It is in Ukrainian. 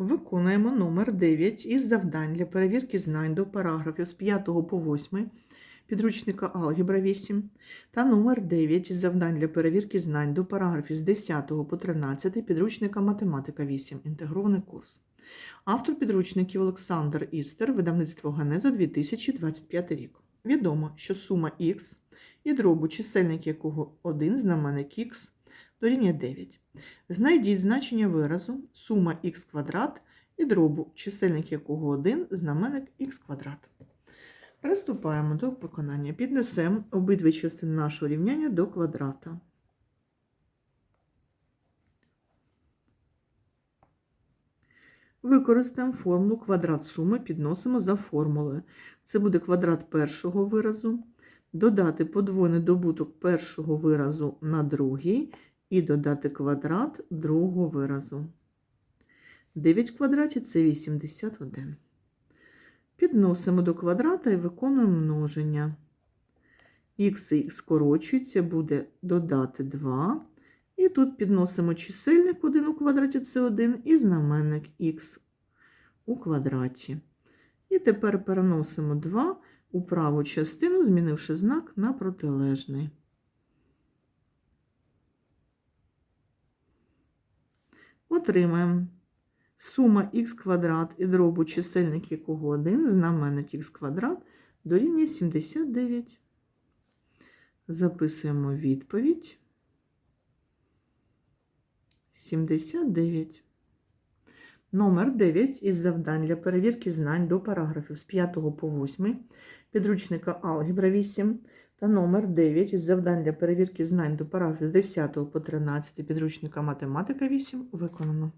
Виконуємо номер 9 із завдань для перевірки знань до параграфів з 5 по 8 підручника Алгебра 8 та номер 9 із завдань для перевірки знань до параграфів з 10 по 13 підручника Математика 8. Інтегрований курс. Автор підручників Олександр Істер, видавництво Ганеза 2025 рік. Відомо, що сума х і дробу, чисельник якого 1, знаменник х, дорівнює 9. Знайдіть значення виразу сума х квадрат і дробу, чисельник якого 1, знаменник х квадрат. Приступаємо до виконання. Піднесемо обидві частини нашого рівняння до квадрата. Використаємо формулу квадрат суми, підносимо за формулою. Це буде квадрат першого виразу, додати подвойний добуток першого виразу на другий і додати квадрат другого виразу. 9 в квадраті це 81. Підносимо до квадрата і виконуємо множення. Х і х скорочується, буде додати 2. І тут підносимо чисельник 1 у квадраті це 1 і знаменник х у квадраті. І тепер переносимо 2 у праву частину, змінивши знак на протилежний. Отримаємо сума х квадрат і дробу чисельник якого 1, знаменник х квадрат дорівнює 79. Записуємо відповідь. 79. Номер 9 із завдань для перевірки знань до параграфів з 5 по 8 підручника Алгебра 8 та номер 9 із завдань для перевірки знань до параграфів з 10 по 13 підручника Математика 8 виконано.